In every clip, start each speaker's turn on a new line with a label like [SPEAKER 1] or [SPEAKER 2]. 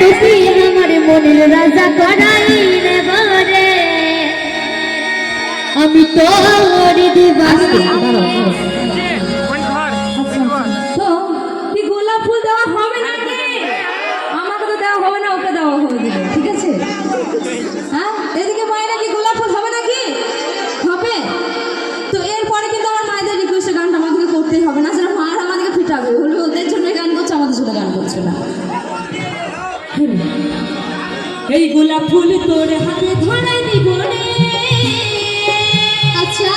[SPEAKER 1] তুই আমার মনের রাজা করাইলে বরে। আমি
[SPEAKER 2] তো দিবাসী। ফুল এই গোলাপ ফুল তোর হাতে ধরাই দিব রে।
[SPEAKER 1] আচ্ছা।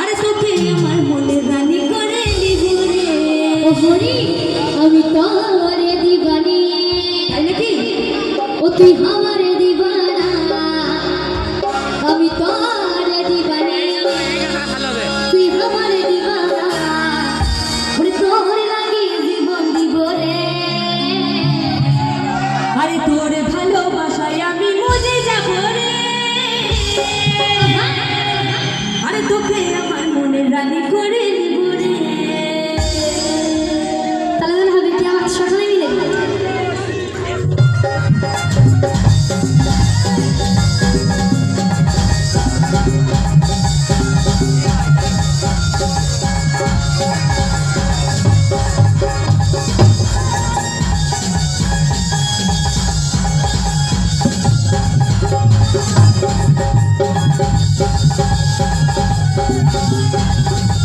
[SPEAKER 2] আরে তোকে আমার মনে রানী করে দিব রে।
[SPEAKER 1] ও হরি আমি তোরে দিবানি।
[SPEAKER 2] তাই নাকি?
[SPEAKER 1] ও তুই আমারে দিবানা। আমি তোরে দিবানি।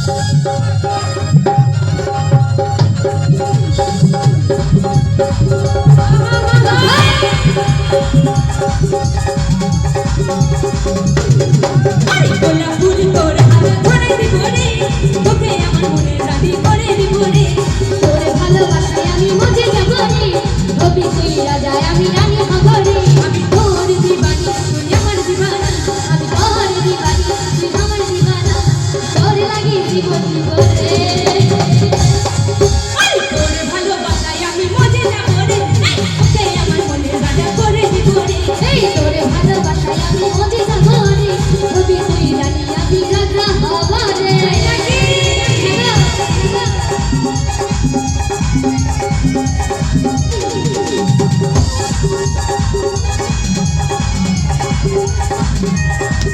[SPEAKER 1] Thank you.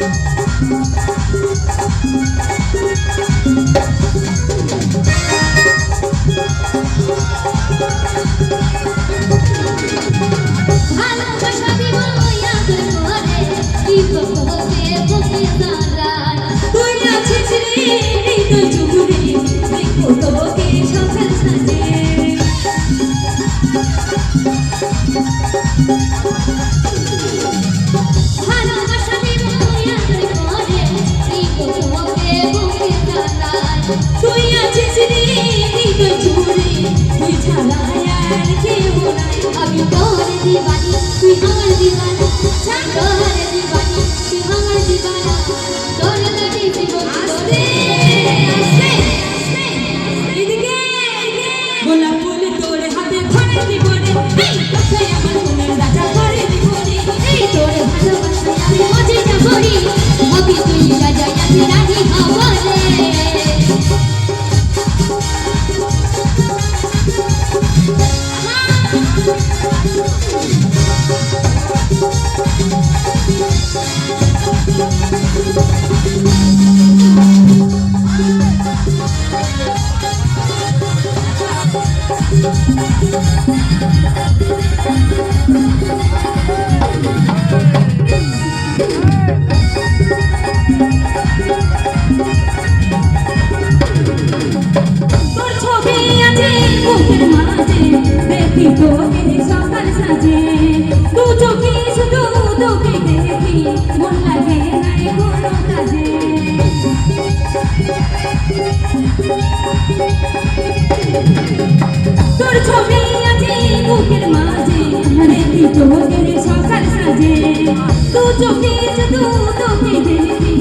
[SPEAKER 1] Música তুই
[SPEAKER 2] আছিস রে দিন জুড়ে তুই ছাড়া আর কেউ নাই
[SPEAKER 1] আমি তোর দিবানি তুই আমার দিবানা তোর দিবানি তুই আমার দিবানা তোর কাছে জীবন তোরে
[SPEAKER 2] তোর ছবি আছে বুকের মাঝে রেখি তোর সকাল সাজে তুই চোখে শুধু তোকে দেখি